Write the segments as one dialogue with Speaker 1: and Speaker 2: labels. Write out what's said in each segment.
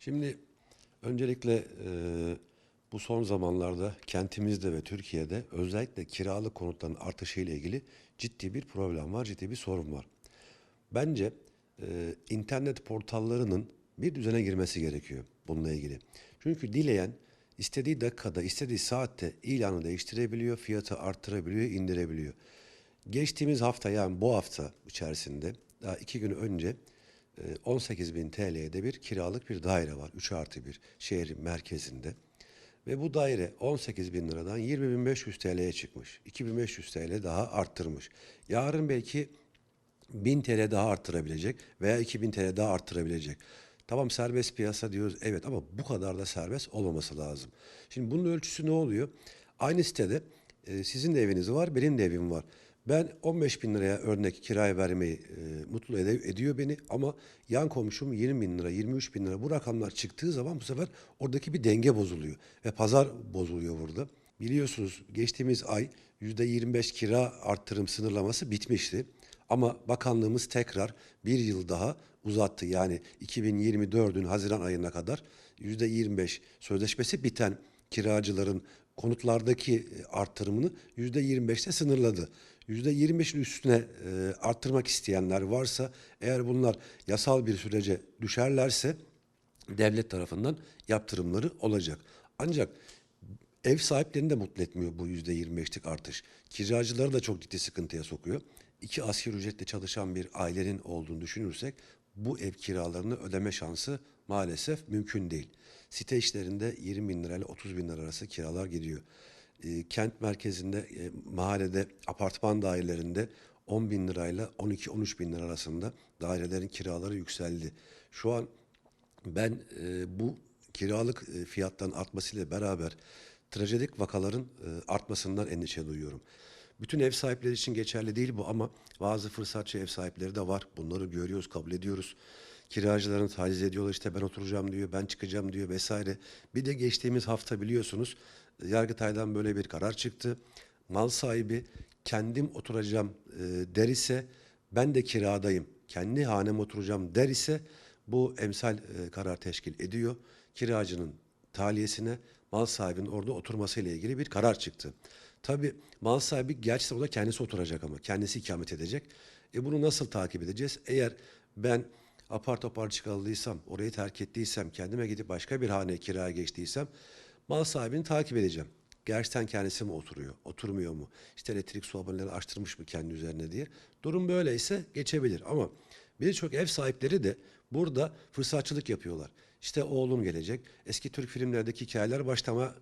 Speaker 1: Şimdi öncelikle e, bu son zamanlarda kentimizde ve Türkiye'de özellikle kiralık konutların artışı ile ilgili ciddi bir problem var, ciddi bir sorun var. Bence e, internet portallarının bir düzene girmesi gerekiyor bununla ilgili. Çünkü dileyen istediği dakikada, istediği saatte ilanı değiştirebiliyor, fiyatı arttırabiliyor, indirebiliyor. Geçtiğimiz hafta yani bu hafta içerisinde daha iki gün önce 18 bin TL'de bir kiralık bir daire var. 3 artı bir şehrin merkezinde. Ve bu daire 18 bin liradan 20.500 TL'ye çıkmış. 2500 TL daha arttırmış. Yarın belki 1000 TL daha arttırabilecek veya 2000 TL daha arttırabilecek. Tamam serbest piyasa diyoruz evet ama bu kadar da serbest olmaması lazım. Şimdi bunun ölçüsü ne oluyor? Aynı sitede e, sizin de eviniz var, benim de evim var. Ben 15 bin liraya örnek kiraya vermeyi e, mutlu ede- ediyor beni ama yan komşum 20 bin lira, 23 bin lira bu rakamlar çıktığı zaman bu sefer oradaki bir denge bozuluyor ve pazar bozuluyor burada. Biliyorsunuz geçtiğimiz ay %25 kira arttırım sınırlaması bitmişti. Ama bakanlığımız tekrar bir yıl daha uzattı. Yani 2024'ün Haziran ayına kadar %25 sözleşmesi biten kiracıların konutlardaki e, arttırımını %25'te sınırladı. %25'in üstüne e, arttırmak isteyenler varsa eğer bunlar yasal bir sürece düşerlerse devlet tarafından yaptırımları olacak. Ancak ev sahiplerini de mutlu etmiyor bu yüzde 25'lik artış. Kiracıları da çok ciddi sıkıntıya sokuyor. İki asgari ücretle çalışan bir ailenin olduğunu düşünürsek bu ev kiralarını ödeme şansı maalesef mümkün değil. Site işlerinde 20 bin lirayla 30 bin lira arası kiralar gidiyor. E, kent merkezinde, e, mahallede, apartman dairelerinde 10 bin lirayla 12-13 bin lira arasında dairelerin kiraları yükseldi. Şu an ben e, bu kiralık e, fiyatların artmasıyla beraber trajedik vakaların e, artmasından endişe duyuyorum. Bütün ev sahipleri için geçerli değil bu ama bazı fırsatçı ev sahipleri de var. Bunları görüyoruz, kabul ediyoruz. Kiracılarını taciz ediyorlar işte ben oturacağım diyor, ben çıkacağım diyor vesaire. Bir de geçtiğimiz hafta biliyorsunuz Yargıtay'dan böyle bir karar çıktı. Mal sahibi kendim oturacağım e, der ise ben de kiradayım, kendi hanem oturacağım der ise bu emsal e, karar teşkil ediyor. Kiracının taliyesine mal sahibinin orada oturmasıyla ilgili bir karar çıktı. Tabii mal sahibi gerçekten orada kendisi oturacak ama kendisi ikamet edecek. E bunu nasıl takip edeceğiz? Eğer ben apar topar çıkarıldıysam, orayı terk ettiysem, kendime gidip başka bir hane kiraya geçtiysem mal sahibini takip edeceğim. Gerçekten kendisi mi oturuyor, oturmuyor mu? İşte elektrik su aboneleri açtırmış mı kendi üzerine diye. Durum böyleyse geçebilir ama birçok ev sahipleri de burada fırsatçılık yapıyorlar. İşte oğlum gelecek. Eski Türk filmlerdeki hikayeler başlama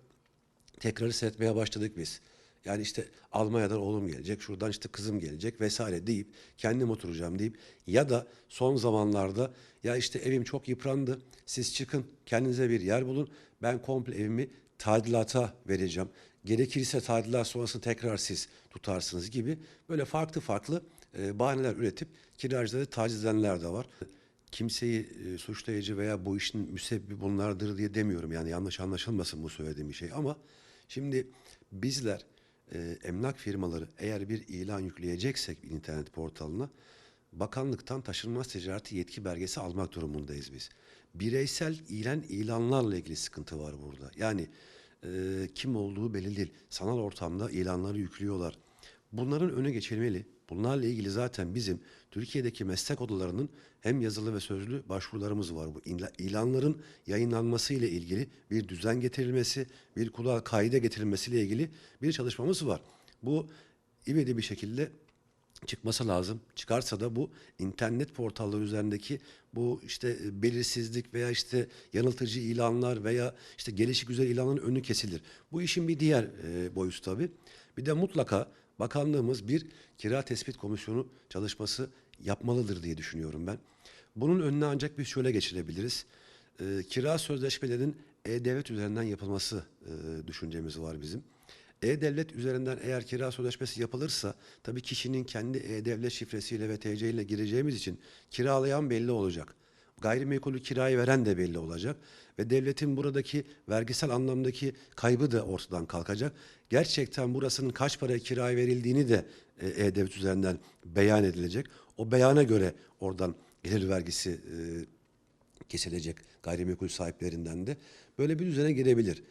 Speaker 1: tekrarı seyretmeye başladık biz. Yani işte Almanya'dan oğlum gelecek, şuradan işte kızım gelecek vesaire deyip kendim oturacağım deyip ya da son zamanlarda ya işte evim çok yıprandı, siz çıkın kendinize bir yer bulun, ben komple evimi tadilata vereceğim. Gerekirse tadilat sonrasında tekrar siz tutarsınız gibi böyle farklı farklı e, bahaneler üretip kiracıları taciz edenler de var. Kimseyi e, suçlayıcı veya bu işin müsebbibi bunlardır diye demiyorum. Yani yanlış anlaşılmasın bu söylediğim şey ama şimdi bizler e, emlak firmaları eğer bir ilan yükleyeceksek internet portalına bakanlıktan taşınmaz ticareti yetki belgesi almak durumundayız biz. Bireysel ilan ilanlarla ilgili sıkıntı var burada. Yani e, kim olduğu belli değil. Sanal ortamda ilanları yüklüyorlar. Bunların önü geçilmeli. Bunlarla ilgili zaten bizim Türkiye'deki meslek odalarının hem yazılı ve sözlü başvurularımız var. Bu ila- ilanların yayınlanması ile ilgili bir düzen getirilmesi, bir kulağa kaide getirilmesi ile ilgili bir çalışmamız var. Bu ivedi bir şekilde çıkması lazım. Çıkarsa da bu internet portalları üzerindeki bu işte e, belirsizlik veya işte yanıltıcı ilanlar veya işte gelişi güzel ilanların önü kesilir. Bu işin bir diğer e, boyutu tabii. Bir de mutlaka bakanlığımız bir kira tespit komisyonu çalışması yapmalıdır diye düşünüyorum ben. Bunun önüne ancak biz şöyle geçirebiliriz. E, kira sözleşmelerinin e-devlet üzerinden yapılması e, düşüncemiz var bizim. E-Devlet üzerinden eğer kira sözleşmesi yapılırsa tabii kişinin kendi E-Devlet şifresiyle ve TC ile gireceğimiz için kiralayan belli olacak. Gayrimenkulü kirayı veren de belli olacak ve devletin buradaki vergisel anlamdaki kaybı da ortadan kalkacak. Gerçekten burasının kaç paraya kiraya verildiğini de e, E-Devlet üzerinden beyan edilecek. O beyana göre oradan gelir vergisi e, kesilecek gayrimenkul sahiplerinden de böyle bir düzene girebilir.